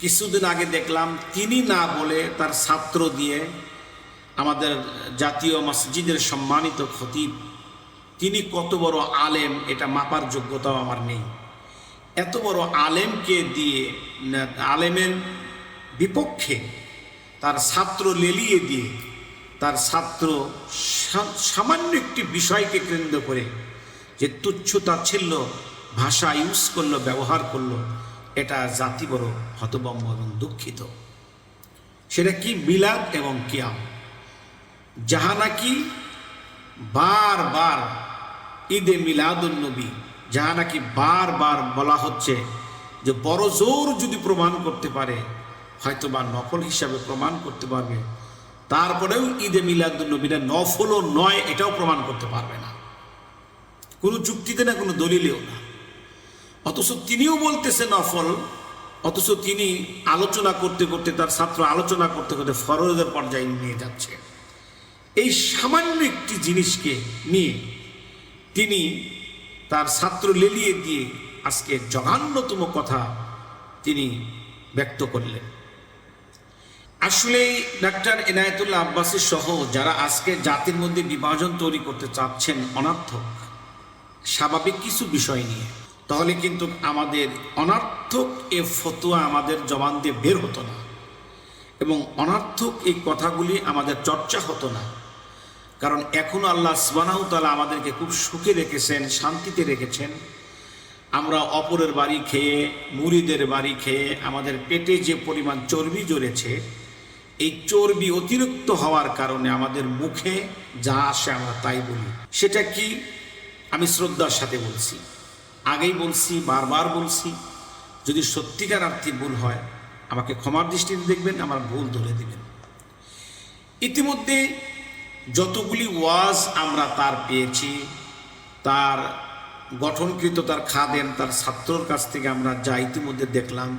কিছুদিন আগে দেখলাম তিনি না বলে তার ছাত্র দিয়ে আমাদের জাতীয় মসজিদের সম্মানিত খতিব। তিনি কত বড় আলেম, এটা মাপার যোগ্যতাও আমার নেই। এত বড় আলেমকে দিয়ে আলেমের বিপক্ষে তার ছাত্র লেলিয়ে দিয়ে, তার ছাত্র সামান্য একটি বিষয়কে কেন্দ্র করে যে তুচ্ছ তাচ্ছিল্য ভাষা ইউজ করল, ব্যবহার করল এটা জাতি বড় হতবম্ব এবং দুঃখিত। সেটা কি মিলাদ এবং কিয়াম? যাহা নাকি বারবার ঈদে মিলাদুন্নবী যাহা নাকি বারবার বলা হচ্ছে যে বড় জোর যদি প্রমাণ করতে পারে হয়তো বা নফল হিসাবে প্রমাণ করতে পারবে। তারপরেও ঈদে মিলাদুন্নবীরা নফলও নয়, এটাও প্রমাণ করতে পারবে না। কোনো যুক্তিতে না কোনো দলিলেও না। অথচ তিনিও বলতেছে নফল, অথচ তিনি আলোচনা করতে করতে, তার ছাত্র আলোচনা করতে করতে ফরজের পর্যায়ে নিয়ে যাচ্ছে। এই সামান্য একটি জিনিসকে নিয়ে তিনি তার ছাত্র লেলিয়ে দিয়ে আজকে জঘান্যতম কথা তিনি ব্যক্ত করলেন। আসলেই ডাক্তার এনায়েতুল্লাহ আব্বাসী সহ যারা আজকে জাতির মধ্যে বিভাজন তৈরি করতে চাচ্ছেন অনার্থক, স্বাভাবিক কিছু বিষয় নিয়ে তাহলে কিন্তু আমাদের অনার্থক এ ফতুয়া আমাদের জবান দিয়ে বের হতো না। এবং অনার্থক এই কথাগুলি আমাদের চর্চা হতো না। কারণ এখন আল্লাহ তালা আমাদেরকে খুব সুখে রেখেছেন, শান্তিতে রেখেছেন। আমরা অপরের বাড়ি খেয়ে, মুড়িদের বাড়ি খেয়ে, আমাদের পেটে যে পরিমাণ চর্বি জড়েছে এই চর্বি অতিরিক্ত হওয়ার কারণে আমাদের মুখে যা আসে আমরা তাই বলি। সেটা কি? আমি শ্রদ্ধার সাথে বলছি। আগেই বলছি, বারবার বলছি, যদি সত্যিকার আর্থিক ভুল হয়, আমাকে ক্ষমার দৃষ্টিতে দেখবেন, আমার ভুল ধরে দিবেন। ইতিমধ্যে যতগুলি ওয়াজ আমরা তার পেয়েছি, তার গঠনকৃত, তার খাদেন তার ছাত্রর কাছ থেকে আমরা যা ইতিমধ্যে দেখলাম